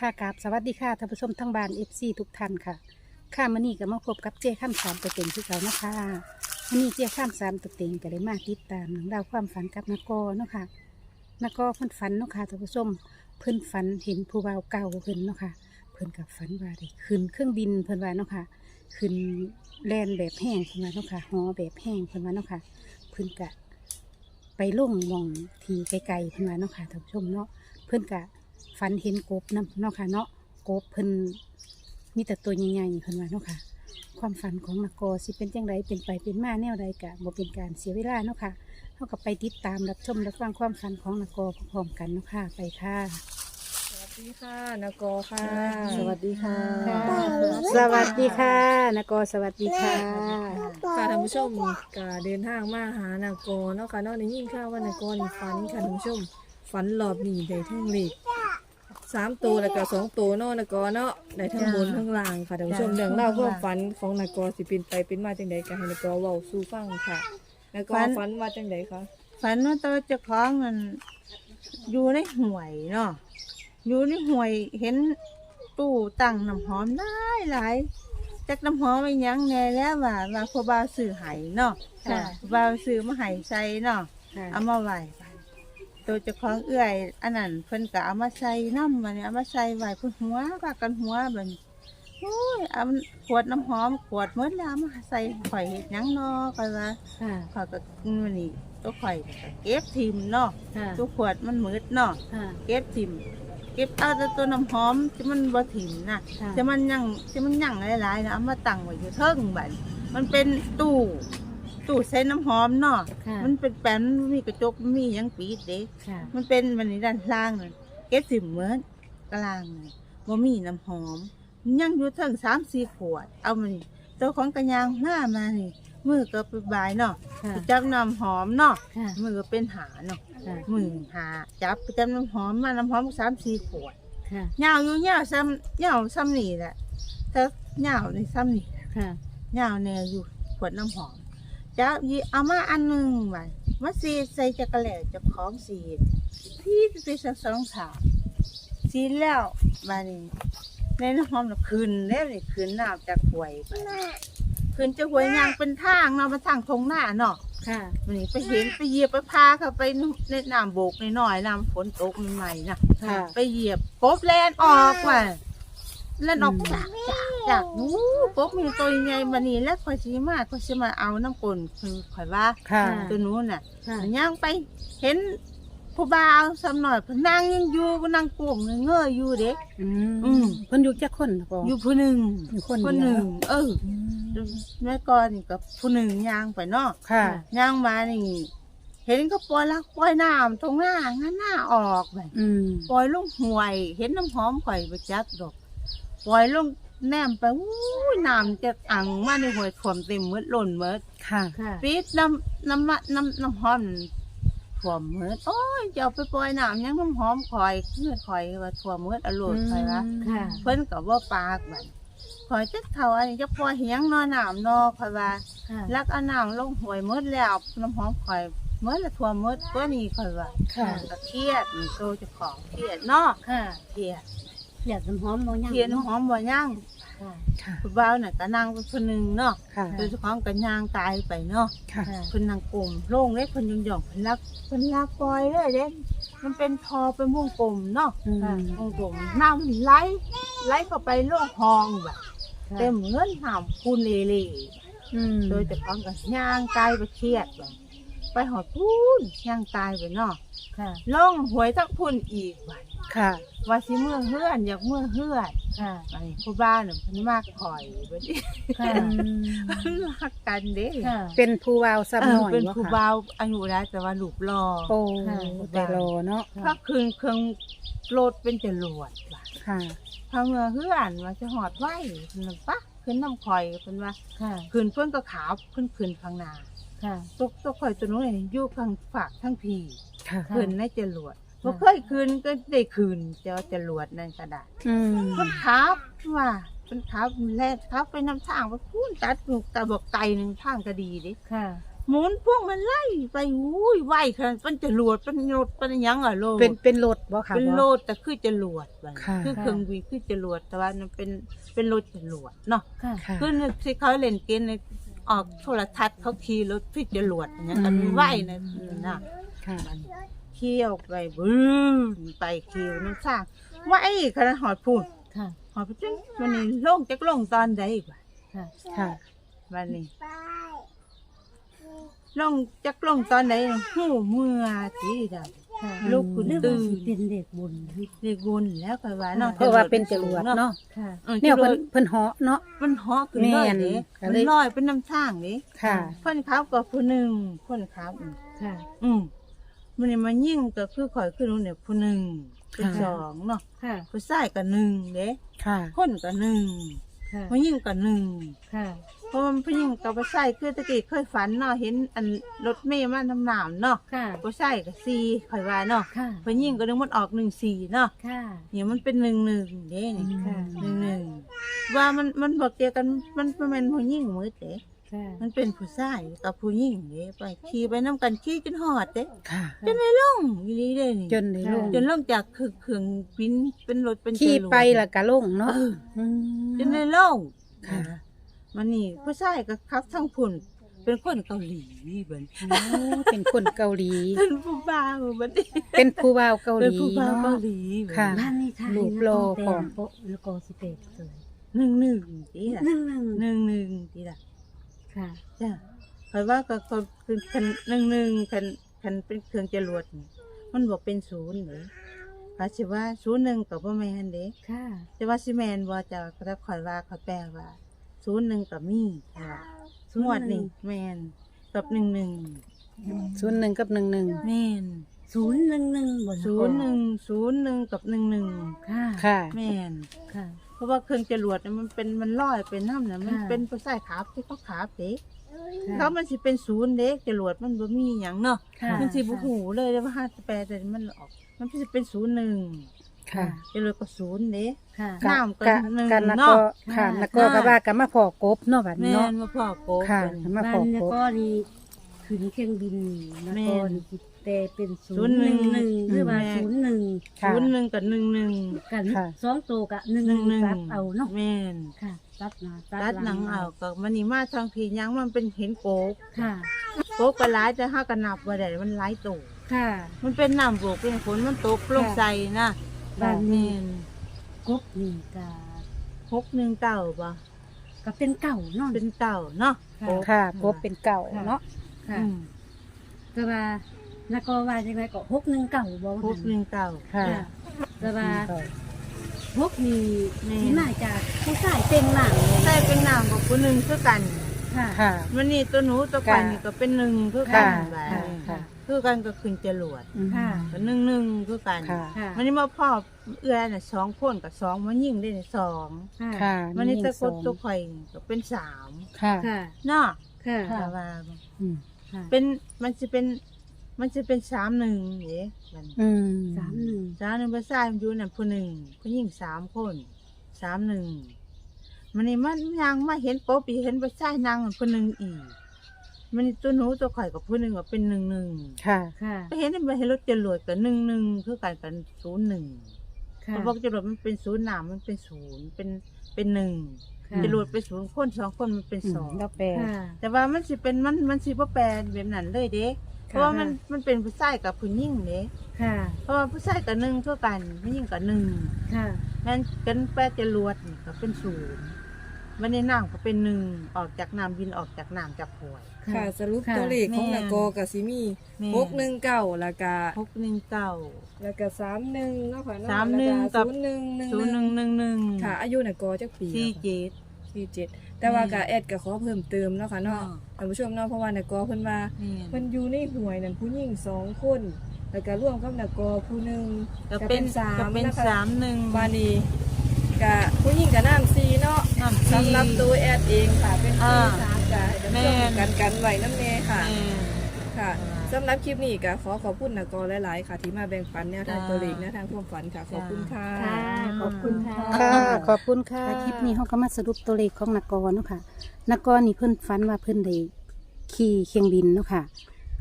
ค่ะกับสวัสดีค่ะท่านผู้ชมทั้งบ้านเอฟซีทุกท่านค่ะ ค่ะมื่อนี้ก็มาพบกับเจ้ข้ามสามตัวเต็งที่เรานะคะมื่อนี้เจ้ข้ามสามตัวเต็งก็เลยมาติดตามเรื่องราวความฝันกับนกอเนาะค่ะนกอเพิ่นฝันเนาะค่ะท่านผู้ชมเพิ่นฝันเห็นผู้บ่าวเก่าเพิ่นเนาะค่ะเพิ่นกับฝันว่าได้ขึ้นเครื่องบินเพิ่นว่าเนาะค่ะขึ้นแลนแบบแห้งเพิ่นว่าเนาะค่ะหอแบบแห้งเพิ่นว่าเนาะค่ะเพิ่นกะไปล่งมองทีไกลๆเพิ่นว่าเนาะค่ะท่านผู้ชมเนาะเพิ่นกะ ฝันเห็นกบนำเนาะค่ะเนาะกบเพิ่นมีแต่ตัวใหญ่ๆเพิ่นว่าเนาะค่ะ ความฝันของนกอสิเป็นจังไดเป็นไปเป็นมาแนวใดกะบ่เป็นการเสียเวลาเนาะค่ะเท่ากับไปติดตามรับชมรับฟังความฝันของนกอพร้อมๆกันเนาะค่ะไปค่ะ สวัสดีค่ะนกอค่ะ สวัสดีค่ะ สวัสดีค่ะนกอสวัสดีค่ะค่ะท่านผู้ชมก็เดินทางมาหานากอเนาะค่ะเนอกในยิ่งข่าวว่านากอนี่ฝันค่ะท่านผู้ชมฝันหลอบหนีได้ทั้งเลข สามตัวแล้วก็สองตัวเนาะนากอเนาะได้ทั้งบนทั้งล่างค่ะท่านผู้ชมจ้ะเรื่องเล่าวความฝันของนากอสิเป็นไปเป็นมาจังใดก็ให้นากอเว้าสู่ฟังค่ะนากอฝัน ฝันว่าจังใดคะฝันว่าตัวเจ้าของมันอยู่ในห่วยเนาะอยู่ในห่วยเห็นตู้ตั้งน้ำหอมได้หลายจักน้ำหอมไปยังแน่แล้วว่าว่าพ่อบ่าวซื้อไห้เนาะค่ะ พ่อบ่าวซื้อมาไห้ใส่เนาะค่ะ เอามาไว้ ตัวเจ้าของเอื้อย อันนั้นเพิ่นก็เอามาใส่น้ำมันเอามาใส่ไว้เพิ่นหัวพากันหัวบัดนโอ้ยเอาขวดน้ำหอมขวดหมดแล้วเอามาใส่ข่อยเฮ็ดหยังเนาะก็ว่าค่ะข่อยก็มันนี่ตัวข่อยก็เก็บทิมเนาะค่ะตัวขวดมันมืดเนาะค่ะเก็บทิมเก็บเอาแต่ตัวน้ำหอมที่มันบ่ทิมนะ ค่ะที่มันยังที่มันยังหลายๆนะเอามาตั้งไว้อยู่เทิงบัดมันเป็นตู้ ตู้ใส่น้ำหอมเนาะค่ะ มันเป็นแป้นมันมีกระจกมันมีหยังปิดเด้ค่ะ มันเป็นมันนี่ด้านล่างนั่นเก็บทิมเหมือนกลางนั่นบ่มีน้ำหอมมันยังอยู่เทิง3-4ขวด เอามานี่ตัวของกระยางหน้ามานี่มือก็ไปบายเนาะค่ะ ไปจับน้ำหอมเนาะค่ะ มือเป็นหาเนาะค่ะ มือหาจับไปจับน้ำหอมมาน้ำหอมสามสี่ขวด ค่ะยาวอยู่ยาวซ้ำยาวซ้ำนี่แหละแต่ยาวในซ้ำนี่ค่ะยาวแนวอยู่ขวดน้ำหอม จับยีเอามาอันหนึ่งไปมาสีใส่จักระแหล่เจะของสีที่ไปสักสองถาดสีแล้วมานี่ในน้ำหอมน่ะคืนแล้วนี่คืนน้ำจากหวยไปคืนจะหวยยางเป็นทางเนาะมาทางทงหน้าเนาะ ค่ะวันนี้ไปเห็นไปเหยียบไปพาเขาไปในน้ำโบกในหน่อยๆน้ำฝนตกใหม่ๆนะค่ะ ไปเหยียบกบแลนออกว่ะแลนออกอืมจากจาก จากนู้กบมีตัวยังไงมานี่แล้วคอยชิมาคอยชิมาเอาน้ำกลนคือคอยว่าค่ะตัวนู้นน่ะค่ะย่างไปเห็นผู้บ่าวสำหน่อยเพนนั่งยังอยู่เพนนั่งกลุ่มเงยๆอยู่เด็ก อือืม มเพิ่นอยู่จักคนนะพ่ออยู่ผู้หนึ่งอยู่คนคนเดีหยวนึ่งเอออืมแม่ก่อนนี่กับผู้หนึ่งย่างไปเนาะ ค่ะ ย่างมานี่เห็นก็ปล่อยลักปล่อยน้ำตรงหน้างั้นหน้าออกไปอืมปล่อยลงห่วย เห็นน้ำหอมข่อยไปจักดอกปล่อยลง แนมไปอู้ยน้ำจะอังมาในห่วยถ่วมเต็มหมืดหล่นหมืดค่ะปิดน้ำน้ำมะน้ำน้ำหอมถ่วมหมืดโอ้ยจะเอาไปปล่อยน้ำยังน้ำหอมข่อยเพื่อข่อยว่าถ่วมหมืดอร่อยข่อยว่าค่ะเพิ่นกับว่าปากบัดข่อยจักเท่าอันนี้จะปล่อยเหียงนอนน้ำนอข่อยว่าค่ะลักเอาน้ำลงหวยหมดแล้วน้ำหอมข่อยหมดละทั่วหมดก็นี่ข่อยว่าค่ะก็เครียดมันโตเจ้าของเครียดเนาะค่ะเครียด อยากน้ำหอมบ่ยังเครียดน้ำหอมบ่ย่างค่ะค่ะ ผู้บ่าวน่ะก็นั่งเป็นคนหนึงเนาะค่ะ โดยเฉพาะก็ย่างตายไปเนาะค่ะเพิ่นนั่งกลมโล่งเล็กเพิ่นยองยองๆเพิ่นรักเพิ่นรักปล่อยเลยเด้มันเป็นทอเป็นวงกลมเนาะอืม วงกลมน้ำมันไหลไหลเข้าไปโล่งห้องแบบเต็มเงินห้ามคูณเลเล อืมโดยเฉพาะก็ย่างตายไปเครียดไปไปหอดพูนย่างตายไปเนาะค่ะ ล่องหวยทั้งพุ่นอีกบัด ค่ะ ว่าสิเมื่อเฮือนอยากเมื่อเฮือนค่ะไปผู้บ้านน่ะเพิ่นมากคอยบัดนี้ค่ะมันรักกันเด้ค่ะ เป็นผู้วาวเอซ้ำหอน่อยเป็นบ่ผู้ค่ะบ่าวอายุได้แต่ว่าลูกรอโอ้ค่ะ แต่รอเนาะถ้าคืนเครื่องรถเป็นจรวดบัดค่ะ พาเมื่อเฮือนว่าจะหอดไว้เพิ่นว่าปะขึ้นน้ำคอยเพิ่นว่าค่ะคืนเพิ่นก็ขาวเพิ่นคืนข้างหน้าค่ะ ตกตกคอยตัวนู้นนี่อยู่ข้างฝากทั้งพีค่ะคืนในจรวดค่ะ บ่เคยคืนก็ได้คืนเจ้าจรวดนั่นก็ได้อืมมันขับว่ามันขับแล่นขับไปนำทางไปพูนตัดลูกตาบอกไตหนึ่งทางก็ดีเดิค่ะ หมุนพวกมันไล่ไปอุ้ยไหวขนาดเป็นจรวดเป็นรถเป็นหยังอะโลดเป็นเป็นรถบ่ค่ะเป็นบ่ โลดแต่คือจรวดบัดค่ะ คือเครื่องบินคือจรวดแต่ว่ามันเป็นเป็นรถจรวดเนาะ ค่ะ ค่ะ คือที่เขาเล่นเกมในออกโทรทัศน์เขาขี่รถพี่จรวดอย่างเงี้ยอืม อันไหวนะน่ะค่ะ เขี่ยวไปบึ้มไปขี่น้ำสร้างไหวขนาดหอดพูดค่ะ หอดพูดจังวันนี้ลงจักลงตอนใดอีกวะค่ะ ค่ะ วันนี้ลงจักลงตอนใดหูเมื่อทีเดียวค่ะลูกคุณเรื่องตื่ว่านสิเป็นเด็กบุญเรียกวนแล้วก็ว่าเนาะเพราะว่าเป็นจรวดเนาะค่ะออเนี่ยจรเพิ่วนดเพิ่นเหาะเนาะมันเหอขึ้นเลยแม่นเด้ก็มัเลนยลอยเป็นน้ำทางนี่ค่ะคนขับก็ผู้หนึ่งคนขับค่ะ อืม มันนี่มายิ่งก็คือข่อยขึ้นนู่นเนี่ยผู้หนึ่งเป็นค่ะสองเนาะค่ะ ผู้ชายก็หนึ่งเด้ค่ะ คนก็หนึ่งค่ะ ผู้หญิงก็หนึ่งค่ะ เพราะว่าผู้หญิงกับผู้ชายคือตะกี้เคยฝันเนาะเห็นอันรถเมย์มาทำหนามเนาะค่ะ ผู้ชายก็สี่ข่อยว่าเนาะค่ะ ผู้หญิงก็นึกมันออกหนึ่งสี่เนาะค่ะ เนี่ยมันเป็นหนึ่งหนึ่งเด้นี่ค่ะ หนึ่งหนึ่งว่ามันมันบอกเกี่ยวกันมันมันเป็นผู้หญิงมืดเด้ ค่ะมันเป็นผู้ชายกับผู้หญิงเด้ไปขี่ไปน้ำกันขี่จนหอดเด้ค่ะ จนได้ลงอีหลีเด้นี่จนได้ลงจนลงจากเครื่องเครื่องบินเป็นรถเป็นขี่จรวดไปแล้วก็ลงเนาะเออมจนได้ลงค่ะ มันนี่ผู้ชายก็ขับทั้งพุ่นเป็นคนเกาหลีเบิ่นโอ้เป็นคนเกาหลี เป็นผู้บ่าวบัดนี้เป็นผู้บ่าวเกาหเป็นลีผู้บ่าวเกาเนาะ หลีเบิ่นค่ะ บ้านนี้ค่ะรูปโลของโปะแล้วก็สิเป็ดสวยหนึ่งหนึ่งทีละหนึ่งหนึ่งหนึ่งหนึ่งทีละ ค่ะ จ้ะคอยว่าก็ก็คือคันหนึ่งหนึ่งคันคันเป็นเครื่องจรวดนี่มันบอกเป็นศูนย์เลยก็สิว่าศูนย์หนึ่งกับพ่อแม่นเด้ค่ะ แต่ว่าสิแมนบ่จะก็คอยว่าเขาแปลว่าศูนย์หนึ่งกับมีค่ะงวดนี่แมนกับหนึ่งหนึ่งศูนย์หนึ่งกับหนึ่งหนึ่งแมนศูนย์หนึ่งหนึ่งบนศูนย์หนึ่งศูนย์หนึ่งกับหนึ่งหนึ่งค่ะ ค่ะ แมนค่ะเพ ราะว่าเครื่องจรวดน่ะมันเป็นมันลอยเป็นน้ำน่ะมันค่ะ เป็นภาษาขาบที่เขาขาบเด็กค่ะเขามันสิเป็นศูนย์เด็กจรวดมันบ่มีหยังเนาะค่ะ มันสิบ่หูเลยเลยว่าห้าสิบแปดแต่มันออก มันสิเป็นศูนย์หนึ่งค่ะ จรวดก็ศูนย์เด็ก ค่ะ น้ำก็กะหนึ่งกันนะเนาะก็ค่ะค่ะนะก็ก็ว่ากันมาพอกบเนาะบัดนี้แม่เนาะนมาพ่อโกค่ะเป็น มาบ้าพอนแล้วกบก็นี่ขึ้นเครื่องบินแล้วแม่ก็นนี่สิ แต่เป็นศูศูนนย์ย์หหนึ่นึ่งงหนึ่งหรือว่าแม่ ศูนย์หนึ่งค่ะ ศูนย์หนึ่งกับหนึ่งหนึ่ง กันค่ะ สองตัวกับหนึ่งหหนึ่นึ่งงหนึ่งตัดเอาเนาะแม่นค่ะตัดหนาตัดหนังเอาก็มันนี่มาทางผียังมันเป็นเห็นโกกค่ะโกกก็หลายแต่ห้าก็นับว่าได้มันหลายตัวค่ะ มันเป็นน้ำบวกเป็นฝนมันตกลงใส่นะบ้านแม่นี้นกบนี่กะหกหนึ่งเก้าป่ะก็เป็นเก่าเนาะ เป็นเก้าเนาะค่ะ โกกค่ะกบเป็นเก่าเนาะค่ะ อืม แต่ว่า แล้วก็ว่าจังไงก็หกหนึ่งเก่าบ่หกหนึ่งเก้าค่ะค่ะแต่ว่าเก่าหกนี่แม่ที่มาจากผู้ชายเต็มหลังเลยใช่เป็นน้ำกับคนหนึ่งคือกันค่ะ ค่ะมันนี่ตัวหนูตัวกันค่ะนี่ก็เป็นหนึ่งคือกันค่ะแบบค่ะนี้ค่ะคือกันก็ขึ้นจรวดอืมค่ะ ก็หนึ่งหนึ่งคือกันค่ะ ค่ะมันนี่มาพ่อเอื้อน่ะสองคนกับสองมันยิ่งได้น่ะสองค่ะมันนี่ตะกสอดงตัวข่อยนี่ก็เป็นสามค่ะ ค่ะ เนาะค่ะแต่ว่า อืมค่ะ เป็นมันจะเป็น มันจะเป็นสามหนึ่งเด้มันอืมสามหนึ่งสามหนึ่งภาษายมันอยู่นั่นผู้หนึ่งผู้หญิงสามคนสามหนึ่งมันนี่มันยังมาเห็นโป๊ปีเห็นภาษายนางนั่นผู้หนึ่งอีกมันนี่ตัวหนูตัวข่อยกับผู้หนึ่งก็เป็นหนึ่งหนึ่งค่ะ ค่ะ ไปเห็นมันเห็นรถจรวดกับหนึ่งหนึ่งคือกันกันศูนย์หนึ่งค่ะ เพราะบอกจรวดมันเป็นศูนย์หนามมันเป็นศูนย์เป็นเป็นหนึ่งค่ะ จรวดเป็นศูนย์คนสองคนมันเป็นอืสมองแล้วแปล ค่ะ แต่ว่ามันสิเป็นมันมันสิบ่แปลนแบบนั้นเลยเด้ เพราะว่ามันมันเป็นผู้ชายกับผู้หญิงเด้ค่ะ เพราะว่าผู้ชายกับหนึ่งคือกันผู้หญิงกับหนึ่งค่ะ นั่นกันแปลจรวดนี่ก็เป็นศูนย์มันในน้ำก็เป็นหนึ่งออกจากน้ำบินออกจากน้ำจากหวย ค่ะค่ะสรุปค่ะตัวเลขของแม่นากอกับซิมีแม่ หกหนึ่งเก้าแล้วก็หกหนึ่งเก้า แล้วก็สามหนึ่งเนาะค่ะเนาะสามหนึ่งกับ ศูนย์หนึ่งหนึ่งศูนย์หนึ่งหนึ่งหนึ่งค่ะ อายุนากอจักปีสี่แล้วค่ะเจ็ด สี่เจ็ดแต่ว่ากับแอดก็ขอเพิ่มเติมเนาะค่ะเนาะอ่าท่านผู้ชมเนาะเพราะว่านากอเพิ่นว่านี่เพิ่นอยู่ในหวยนั่นผู้หญิงสองคนแล้วก็ร่วมกับนากอผู้หนึ่งก็เป็นสาก็มเป็นนะคะสามหนึ่งบานีกับผู้หญิงกับน้ำซีเนาะน้ำสี่สำหรับตัวแอดเองค่ะเป็นอ่าซีสามกับแม่เพื่อนกันกันไว้น้ำเนค่ะแม่ค่ะ สำหรับคลิปนี้ก็ขอขอบคุณนากอหลาย ๆ ค่ะ ที่มาแบ่งปันแนวทางจ้าตัวเลขแนวทางความฝันค่ะ ขอบคุณค่ะ ค่ะ ขอบคุณค่ะ ค่ะ ขอบคุณค่ะ คลิปนี้เขาก็มาสรุปตัวเลขของนักกรเนาะค่ะนักกรนี่เพิ่นฝันว่าเพิ่นได้ขี่เครื่องบินเนาะค่ะ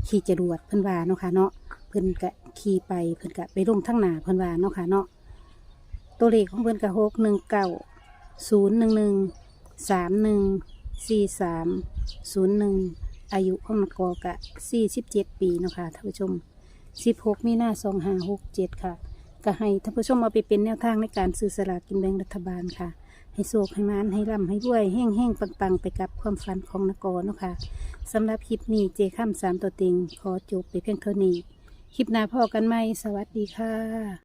ขี่จรวดเพิ่นว่าเนาะค่ะเนาะเพิ่นกะขี่ไปเพิ่นกะไปลงทั้งหนาเพิ่นว่าเนาะค่ะเนาะตัวเลขของเพิ่นกะหกหนึ่งเก้าศูนย์หนึ่งหนึ่งสามหนึ่งสี่สามศูนย์หนึ่ง อายุของนกอกะสี่สิบเจ็ดปีเนาะค่ะท่านผู้ชมสิบหกมีนาสองห้าหกเจ็ดค่ะ ก็ให้ท่านผู้ชมเอาไปเป็นแนวทางในการซื้อสลากกินแบ่งรัฐบาลค่ะ ให้โศกให้มานให้ร่ำให้รวยแห้งแห้งๆปังๆ ไปกับความฝันของนกอเนาะค่ะสำหรับคลิปนี้เจข้ามสามตัวเต็งขอจบไปเพียงเท่านี้ คลิปหน้าพอกันไหมสวัสดีค่ะ